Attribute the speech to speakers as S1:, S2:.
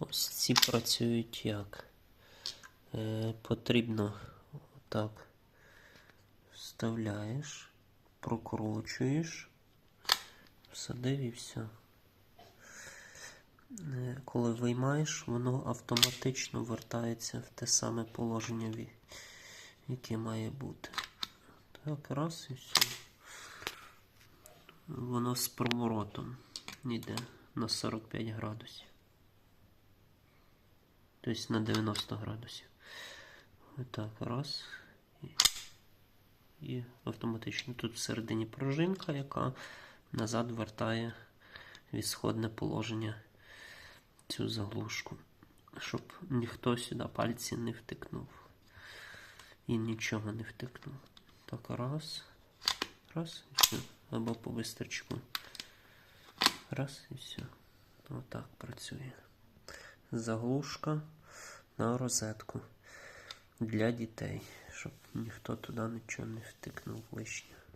S1: Ось ці працюють як? Е, потрібно так вставляєш, прокручуєш, всадив і все. Е, Коли виймаєш, воно автоматично вертається в те саме положення, яке має бути. Так, раз і все. Воно з проворотом йде на 45 градусів. Тобто на 90 градусів. Отак, раз. І, автоматично тут всередині пружинка, яка назад вертає в ісходне положення цю заглушку, щоб ніхто сюди пальці не втикнув. І нічого не втикнув. Так, раз. Раз і все. Або по бистрочку. Раз і все. Отак працює. Заглушка на розетку для дітей, щоб ніхто туди нічого не втикнув лишнього.